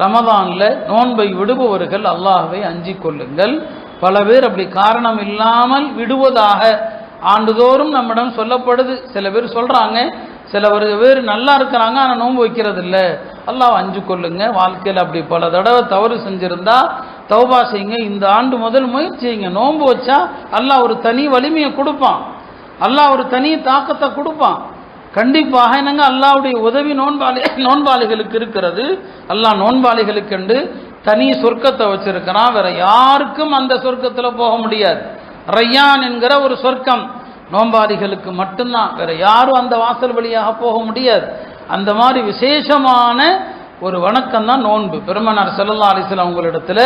ரமதானில் நோன்பை விடுபவர்கள் அல்லாஹுவை அஞ்சிக் கொள்ளுங்கள். பல பேர் அப்படி காரணம் இல்லாமல் விடுவதாக ஆண்டுதோறும் நம்மிடம் சொல்லப்படுது. சில பேர் சொல்றாங்க சில பேர் நல்லா இருக்கிறாங்க ஆனால் நோன்பு வைக்கிறது இல்லை அல்லாஹ் அஞ்சு கொள்ளுங்க. வாழ்க்கையில் அப்படி பல தடவை தவறு செஞ்சிருந்தா தௌபா செய்யுங்க. இந்த ஆண்டு முதல் முயற்சி செய்யுங்க. நோன்பு வச்சா அல்லாஹ் ஒரு தனி வலிமையை கொடுப்பான். அல்லாஹ் ஒரு தனி தாக்கத்தை கொடுப்பான். கண்டிப்பாக என்னங்க அல்லாவுடைய உதவி நோன்பாளி நோன்பாளிகளுக்கு இருக்கிறது. அல்லாஹ் நோன்பாளிகளுக்கு தனி சொர்க்கத்தை வச்சிருக்கிறான். வேற யாருக்கும் அந்த சொர்க்கத்தில் போக முடியாது. ரையான் என்கிற ஒரு சொர்க்கம். நோன்பாளிகளுக்கு மட்டும்தான். வேற யாரும் அந்த வாசல் வழியாக போக முடியாது. அந்த மாதிரி விசேஷமான ஒரு வணக்கம் தான் நோன்பு. பெருமனார் செல்லல்லா அலிஸ்லாம் உங்களிடத்துல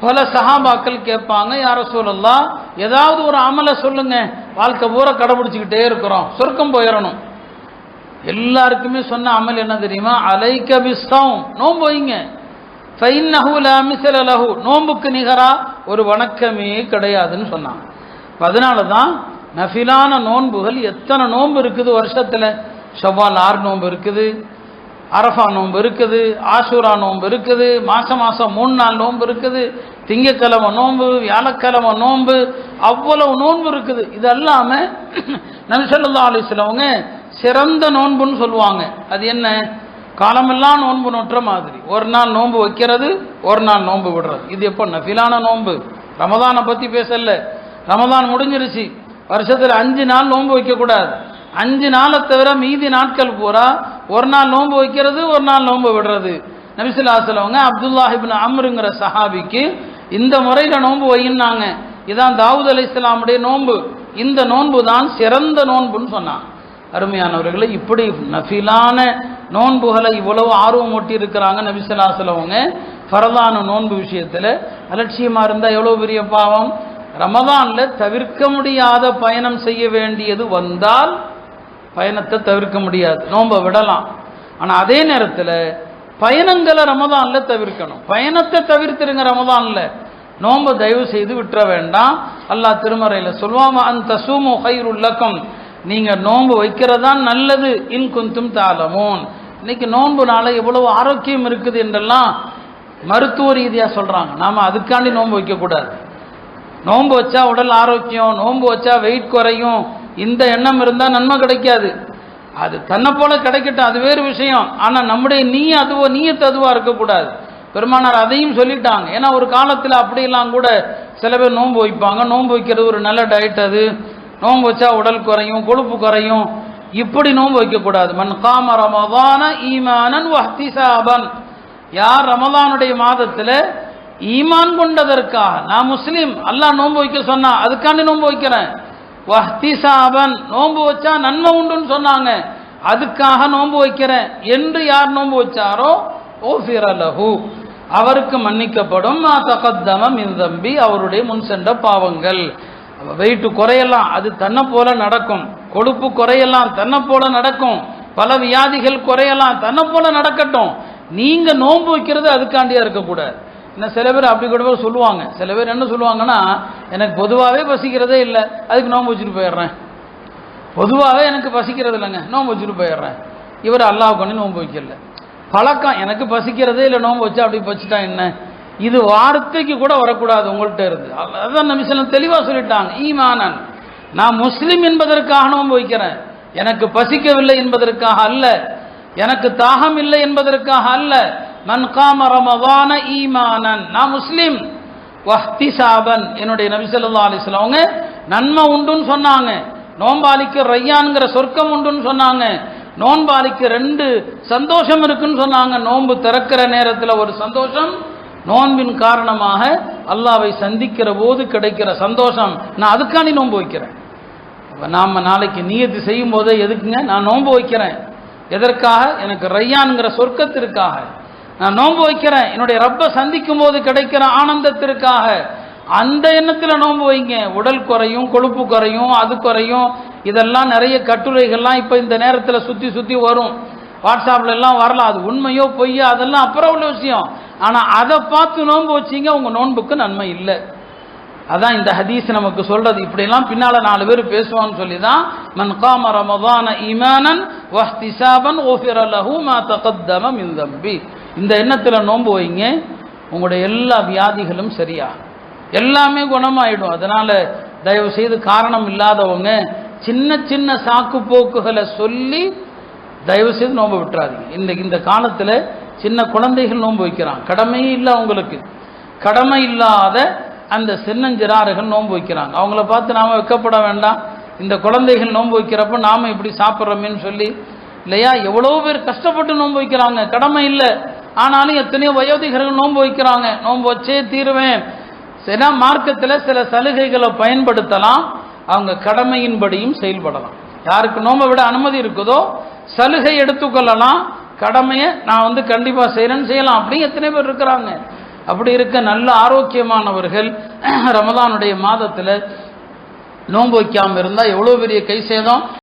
பல சஹாபாக்கள் கேட்பாங்க யார சொல்லலாம் ஏதாவது ஒரு அமலை சொல்லுங்க. வாழ்க்கை பூரா கடைபிடிச்சிக்கிட்டே இருக்கிறோம். சொர்க்கம் போயிடணும். எல்லாருக்குமே சொன்ன அமல் என்ன தெரியுமா? அலைக்க பிஸ்தம் நோன்பு வைங்க. லஹு. நோன்புக்கு நிகரா ஒரு வணக்கமே கிடையாதுன்னு சொன்னாங்க. அதனால தான் நஃபிலான நோன்புகள் எத்தனை நோன்பு இருக்குது வருஷத்தில்? ஷவ்வால் ஆறு நோன்பு இருக்குது. அரஃபா நோன்பு இருக்குது. ஆசூரா நோன்பு இருக்குது. மாதம் மாதம் மூணு நாள் நோன்பு இருக்குது. திங்கக்கிழமை நோன்பு வியாழக்கிழமை நோன்பு. அவ்வளவு நோன்பு இருக்குது. இது அல்லாமல் நபி ஸல்லல்லாஹு சிறந்த நோன்புன்னு சொல்லுவாங்க. அது என்ன? காலமெல்லாம் நோன்பு நோற்ற மாதிரி. ஒரு நாள் நோன்பு வைக்கிறது ஒரு நாள் நோன்பு விடுறது. இது எப்போ? நஃபிலான நோன்பு. ரமதானை பற்றி பேசல. ரமதான் முடிஞ்சிருச்சு. வருஷத்தில் அஞ்சு நாள் நோன்பு வைக்கக்கூடாது. அஞ்சு நாளை தவிர மீதி நாட்கள் பூரா ஒரு நாள் நோன்பு வைக்கிறது ஒரு நாள் நோன்பு விடுறது. நபிசுல்லாசலவங்க அப்துல்லாஹிபின் அம்ருங்கிற சஹாபிக்கு இந்த முறையில் நோன்பு வையினாங்க இதான் தாவூத் அலி இஸ்லாமுடைய நோன்பு. இந்த நோன்பு தான் சிறந்த நோன்புன்னு சொன்னான் அருமையானவர்களை இப்படி நஃபிலான நோன்புகளை இவ்வளவு ஆர்வம் ஒட்டி இருக்கிறாங்க நபிசுல்லாசலவங்க ஃபரதான நோன்பு விஷயத்தில் அலட்சியமாக இருந்தால் எவ்வளோ பெரிய பாவம்? ரமதானில் தவிர்க்க முடியாத பயணம் செய்ய வேண்டியது வந்தால் பயணத்தை தவிர்க்க முடியாது. நோன்பை விடலாம். ஆனால் அதே நேரத்தில் பயணங்களை ரமதானில் தவிர்க்கணும். பயணத்தை தவிர்த்துருங்க ரமதானில். நோன்பை தயவு செய்து விட்டுற வேண்டாம். அல்லாஹ் திருமறையில் சொல்வாம அந்த சூமு ஹைருல்லக்கம் நீங்கள் நோன்பு வைக்கிறதான் நல்லது. இன் குந்தும் தாளமோன் இன்னைக்கு நோன்புனால எவ்வளவு ஆரோக்கியம் இருக்குது என்றெல்லாம் மருத்துவ ரீதியாக சொல்கிறாங்க நாம் அதுக்காண்டி நோன்பு வைக்கக்கூடாது. நோன்பு வச்சா உடல் ஆரோக்கியம் நோன்பு வச்சா வெயிட் குறையும். இந்த எண்ணம் இருந்தால் நன்மை கிடைக்காது. அது தன்னை போல கிடைக்கட்டும் அது வேறு விஷயம். ஆனால் நம்முடைய நீ அதுவோ நீயத்து அதுவாக இருக்கக்கூடாது. பெருமானார் அதையும் சொல்லிட்டாங்க. ஏன்னா ஒரு காலத்தில் அப்படியெல்லாம் கூட சில பேர் நோன்பு வைப்பாங்க. நோன்பு வைக்கிறது ஒரு நல்ல டயட் அது. நோன்பு வச்சா உடல் குறையும் கொழுப்பு குறையும். இப்படி நோன்பு வைக்கக்கூடாது. மண் காம ரமதான ஈமானன் வஹ்திசாபன். யார் ரமதானுடைய மாதத்தில் ஈமான் கொண்டதற்காக நான் முஸ்லீம் அல்லாஹ் நோன்பு வைக்க சொன்னா அதுக்காண்டி நோன்பு வைக்கிறேன். வஹ்திசாபன். நோன்பு வச்சா நன்மை உண்டுன்னு சொன்னாங்க. அதுக்காக நோன்பு வைக்கிறேன். என்று யார் நோன்பு வச்சாரோ ஓஃபிரலஹு. அவருக்கு மன்னிக்கப்படும். மா தகத்தம தம்பி அவருடைய முன் சென்ற பாவங்கள். வெயிட்டு குறையலாம். அது தன்னை போல நடக்கும். கொழுப்பு குறையலாம். தன்னை போல நடக்கும். பல வியாதிகள் குறையலாம். தன்னை போல நடக்கட்டும். நீங்க நோன்பு வைக்கிறது அதுக்காண்டியா இருக்கக்கூடாது. இன்னும் சில பேர் அப்படி கூட சொல்லுவாங்க. சில பேர் என்ன சொல்லுவாங்கன்னா எனக்கு பொதுவாகவே பசிக்கிறதே இல்லை. அதுக்கு நோன்பு வச்சுட்டு போயிடுறேன். பொதுவாகவே எனக்கு பசிக்கிறது இல்லைங்க. நோன்பு வச்சுட்டு போயிடுறேன். இவர் அல்லாஹ் கொண்டு நோன்பு வைக்கல. பழக்கம். எனக்கு பசிக்கிறதே இல்லை. நோன்பு வச்சா அப்படி பசிட்டா என்ன? இது வார்த்தைக்கு கூட வரக்கூடாது உங்கள்கிட்ட இருந்து. அதான் நபிசலம் தெளிவாக சொல்லிட்டாங்க ஈமானன். நான் முஸ்லீம் என்பதற்காக நோன்பு வைக்கிறேன். எனக்கு பசிக்கவில்லை என்பதற்காக அல்ல. எனக்கு தாகம் இல்லை என்பதற்காக அல்ல. மன்காம ரமவான ஈமானன். நான் முஸ்லீம். வஹ்திசாபன் என்னுடைய நபிசல்லா அலிஸ்லாம் அவங்க நன்மை உண்டுன்னு சொன்னாங்க. நோன்பாளிக்கு ரையான்கிற சொர்க்கம் உண்டுன்னு சொன்னாங்க. நோன்பாளிக்கு ரெண்டு சந்தோஷம் இருக்குன்னு சொன்னாங்க. நோன்பு திறக்கிற நேரத்தில் ஒரு சந்தோஷம் நோன்பின் காரணமாக அல்லாவை சந்திக்கிற போது கிடைக்கிற சந்தோஷம். நான் அதுக்காண்டி நோன்பு வைக்கிறேன். நாம் நாளைக்கு நியத்து செய்யும் போதே எதுக்குங்க? நான் நோன்பு வைக்கிறேன். எதற்காக? எனக்கு ரையான்ங்கிற சொர்க்கத்திற்காக. நான் நோன்பு வைக்கிறேன். என்னுடைய ரப்பை சந்திக்கும் போது கிடைக்கிற ஆனந்தத்திற்காக. அந்த எண்ணத்தில் நோன்பு வைங்க. உடல் குறையும் கொழுப்பு குறையும் அது குறையும். இதெல்லாம் நிறைய கட்டுரைகள்லாம் இப்போ இந்த நேரத்தில் சுற்றி சுற்றி வரும். வாட்ஸ்அப்பில் எல்லாம் வரலாம். அது உண்மையோ பொய்யோ அதெல்லாம் அப்புறம் உள்ள விஷயம். ஆனால் அதை பார்த்து நோன்பு வச்சிங்க உங்கள் நோன்புக்கு நன்மை இல்லை. அதான் இந்த ஹதீஸ் நமக்கு சொல்றது. இப்படியெல்லாம் பின்னால நாலு பேர் பேசுவான்னு சொல்லி தான் மன் காம ரமதான இமானன் வஹ்திசாபன் ஓஃபிர லஹு மா தகத்தம மின் தம்பி. இந்த எண்ணத்தில் நோன்பு வைங்க. உங்களுடைய எல்லா வியாதிகளும் சரியாகும். எல்லாமே குணமாயிடும். அதனால் தயவு செய்து காரணம் இல்லாதவங்க சின்ன சின்ன சாக்கு போக்குகளை சொல்லி தயவு செய்து நோன்பு விட்டுறாதீங்க. இந்த இந்த காலத்தில் சின்ன குழந்தைகள் நோன்பு வைக்கிறான் கடமையே இல்லை அவங்களுக்கு. கடமை இல்லாத அந்த சின்னஞ்சிறாறுகள் நோன்பு வைக்கிறாங்க. அவங்கள பார்த்து நாம் வைக்கப்பட வேண்டாம். இந்த குழந்தைகள் நோன்பு வைக்கிறப்ப நாம் இப்படி சாப்பிட்றோமேன்னு சொல்லி இல்லையா? எவ்வளோ பேர் கஷ்டப்பட்டு நோன்பு வைக்கிறாங்க. கடமை இல்லை. ஆனாலும் எத்தனையோ வயோதிகர்கள் நோன்பு வைக்கிறாங்க. நோன்பு வச்சே தீருவேன். சில மார்க்கத்தில் சில சலுகைகளை பயன்படுத்தலாம். அவங்க கடமையின்படியும் செயல்படலாம். யாருக்கு நோம்பை விட அனுமதி இருக்குதோ சலுகை எடுத்துக்கொள்ளலாம். கடமையை நான் வந்து கண்டிப்பாக செய்கிறேன்னு செய்யலாம் அப்படின்னு எத்தனை பேர் இருக்கிறாங்க. அப்படி இருக்க நல்ல ஆரோக்கியமானவர்கள் ரமதானுடைய மாதத்தில் நோன்பு வைக்காமல் இருந்தால் எவ்வளோ பெரிய கை சேதம்?